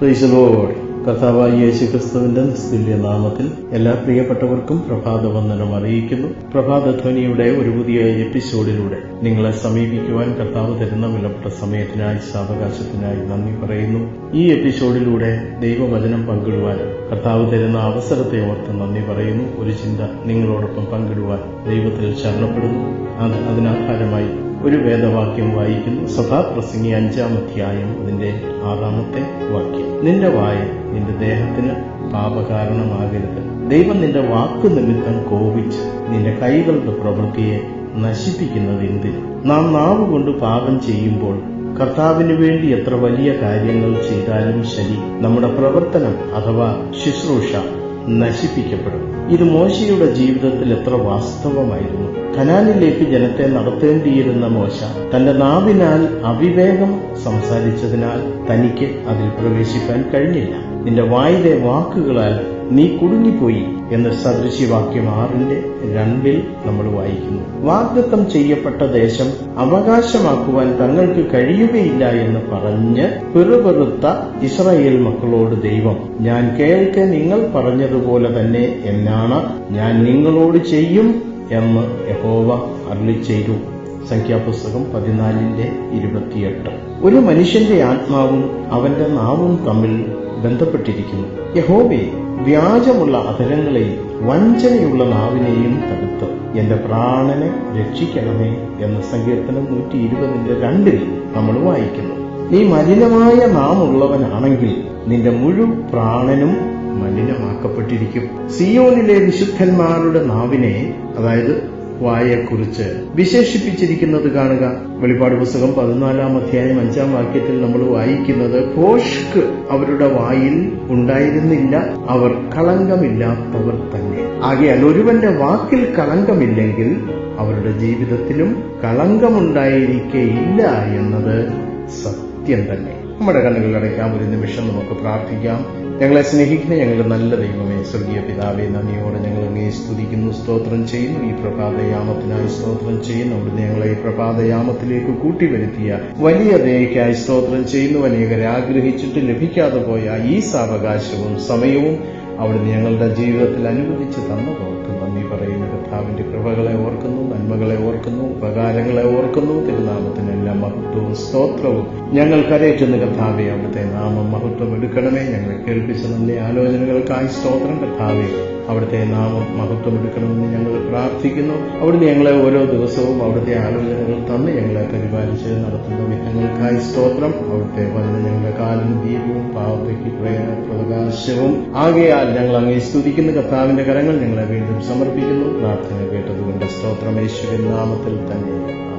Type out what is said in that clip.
പ്രീശലോട് കർത്താവായ യേശു ക്രിസ്തുവിന്റെ നിസ്തുല്യ നാമത്തിൽ എല്ലാ പ്രിയപ്പെട്ടവർക്കും പ്രഭാത വന്ദനം അറിയിക്കുന്നു. പ്രഭാതധ്വനിയുടെ ഒരു പുതിയ എപ്പിസോഡിലൂടെ നിങ്ങളെ സമീപിക്കുവാൻ കർത്താവ് തരുന്ന വിലപ്പെട്ട സമയത്തിനായി സാവകാശത്തിനായി നന്ദി പറയുന്നു. ഈ എപ്പിസോഡിലൂടെ ദൈവവചനം പങ്കിടുവാൻ കർത്താവ് തരുന്ന അവസരത്തെ ഓർത്ത് നന്ദി പറയുന്നു. ഒരു ചിന്ത നിങ്ങളോടൊപ്പം പങ്കിടുവാൻ ദൈവത്തിൽ ശരണപ്പെടുന്നു. അത് അതിനാധാരമായി ഒരു വേദവാക്യം വായിക്കുന്നു. സദാപ്രസംഗി അഞ്ചാം അധ്യായം അതിന്റെ ആറാമത്തെ വാക്യം. നിന്റെ വായ നിന്റെ ദേഹത്തിന് പാപകാരണമാകരുത്. ദൈവം നിന്റെ വാക്കു നിമിത്തം കോപിച്ച് നിന്റെ കൈകളുടെ പ്രവൃത്തിയെ നശിപ്പിക്കുന്നത് എന്തിന്? നാം നാവ് കൊണ്ട് പാപം ചെയ്യുമ്പോൾ കർത്താവിന് വേണ്ടി എത്ര വലിയ കാര്യങ്ങൾ ചെയ്താലും ശരി. നമ്മുടെ പ്രവർത്തനം അഥവാ ശുശ്രൂഷ നശിപ്പിക്കപ്പെടും ഇത് മോശയുടെ ജീവിതത്തിൽ എത്ര വാസ്തവമായിരുന്നു. കനാനിലേക്ക് ജനത്തെ നടത്തേണ്ടിയിരുന്ന മോശ തന്റെ നാവിനാൽ അവിവേകം സംസാരിച്ചതിനാൽ തനിക്ക് അതിൽ പ്രവേശിക്കാൻ കഴിഞ്ഞില്ല. നിന്റെ വായിലെ വാക്കുകളാൽ നീ കുടുങ്ങിപ്പോയി എന്ന് സദൃശ്യവാക്യം ആറിന്റെ രണ്ടിൽ നമ്മൾ വായിക്കുന്നു. വാഗ്ദത്തം ചെയ്യപ്പെട്ട ദേശം അവകാശമാക്കുവാൻ തങ്ങൾക്ക് കഴിയുകയില്ല എന്ന് പറഞ്ഞ് പിറുപെറുത്ത ഇസ്രായേൽ മക്കളോട് ദൈവം ഞാൻ കേൾക്കെ നിങ്ങൾ പറഞ്ഞതുപോലെ തന്നെ എന്നാണ് ഞാൻ നിങ്ങളോട് ചെയ്യും എന്ന് യഹോവ അരുളി ചെയ്തു. സംഖ്യാപുസ്തകം പതിനാലിന്റെ ഇരുപത്തിയെട്ട്. ഒരു മനുഷ്യന്റെ ആത്മാവും അവന്റെ നാവും തമ്മിൽ ബന്ധപ്പെട്ടിരിക്കുന്നു. യഹോവേ വ്യാജമുള്ള അധരങ്ങളെയും വഞ്ചനയുള്ള നാവിനെയും തടുത്ത് എന്റെ പ്രാണനെ രക്ഷിക്കണമേ എന്ന സങ്കീർത്തനം നൂറ്റി ഇരുപതിന്റെ രണ്ടിൽ നമ്മൾ വായിക്കുന്നു. നീ മലിനമായ നാമുള്ളവനാണെങ്കിൽ നിന്റെ മുഴു പ്രാണനും മലിനമാക്കപ്പെട്ടിരിക്കും. സിയോനിലെ വിശുദ്ധന്മാരുടെ നാവിനെ അതായത് വായെക്കുറിച്ച് വിശേഷിപ്പിച്ചിരിക്കുന്നത് കാണുക. വെളിപ്പാട് പുസ്തകം പതിനാലാം അധ്യായം അഞ്ചാം വാക്യത്തിൽ നമ്മൾ വായിക്കുന്നത് ഭോഷ്ക് അവരുടെ വായിൽ ഉണ്ടായിരുന്നില്ല അവർ കളങ്കമില്ലാത്തവർ തന്നെ. ആകയാൽ ഒരുവന്റെ വാക്കിൽ കളങ്കമില്ലെങ്കിൽ അവരുടെ ജീവിതത്തിലും കളങ്കമുണ്ടായിരിക്കയില്ല എന്നത് സത്യം തന്നെ. നമ്മുടെ കണ്ണുകൾ അടയ്ക്കാം. ഒരു നിമിഷം നമുക്ക് പ്രാർത്ഥിക്കാം. ഞങ്ങളെ സ്നേഹിക്കുന്ന ഞങ്ങളുടെ നല്ല ദൈവമേ സ്വർഗീയ പിതാവെ നന്ദിയോടെ ഞങ്ങൾ അങ്ങേ സ്തുതിക്കുന്നു സ്തോത്രം ചെയ്യുന്നു. ഈ പ്രഭാതയാമത്തിനായി സ്തോത്രം ചെയ്യുന്നു. അവിടുന്ന് ഞങ്ങളെ ഈ പ്രഭാതയാമത്തിലേക്ക് കൂട്ടിവരുത്തിയ വലിയ ദയക്കായി സ്തോത്രം ചെയ്യുന്നു. അനേകരെ ആഗ്രഹിച്ചിട്ട് ലഭിക്കാതെ പോയ ഈ സാവകാശവും സമയവും അവിടുന്ന് ഞങ്ങളുടെ ജീവിതത്തിൽ അനുവദിച്ച് തന്നതോർത്ത് നന്ദി പറയുന്ന. കർത്താവിന്റെ കൃപകളെ ഓർക്കുന്നു നന്മകളെ ഓർക്കുന്നു ഉപകാരങ്ങളെ ഓർക്കുന്നു. തിരുനാമത്തിനെല്ലാം സ്തോത്രവും. ഞങ്ങൾ കരയറ്റുന്ന കർത്താവെ അവിടുത്തെ നാമം മഹത്വം എടുക്കണമേ. ഞങ്ങളെ കേൾപ്പിച്ച നല്ല ആലോചനകൾക്കായി സ്തോത്രം കർത്താവെ. അവിടുത്തെ നാമം മഹത്വം എടുക്കണമെന്ന് ഞങ്ങൾ പ്രാർത്ഥിക്കുന്നു. അവിടുന്ന് ഞങ്ങളെ ഓരോ ദിവസവും അവിടുത്തെ ആലോചനകൾ തന്ന് ഞങ്ങളെ പരിപാലിച്ച് നടത്തുന്ന വിധങ്ങൾക്കായി സ്തോത്രം. അവിടുത്തെ വന്ന് ഞങ്ങളുടെ കാലം ദീപവും പാവത്തേക്ക് പ്രകാശവും. ആകയാൽ ഞങ്ങൾ അങ്ങേ സ്തുതിക്കുന്ന. കർത്താവിന്റെ കരങ്ങൾ ഞങ്ങളെ വീണ്ടും സമർപ്പിക്കുന്നു. പ്രാർത്ഥന കേട്ടതുകൊണ്ട് സ്തോത്രം. യേശുവിൻ നാമത്തിൽ തന്നെ.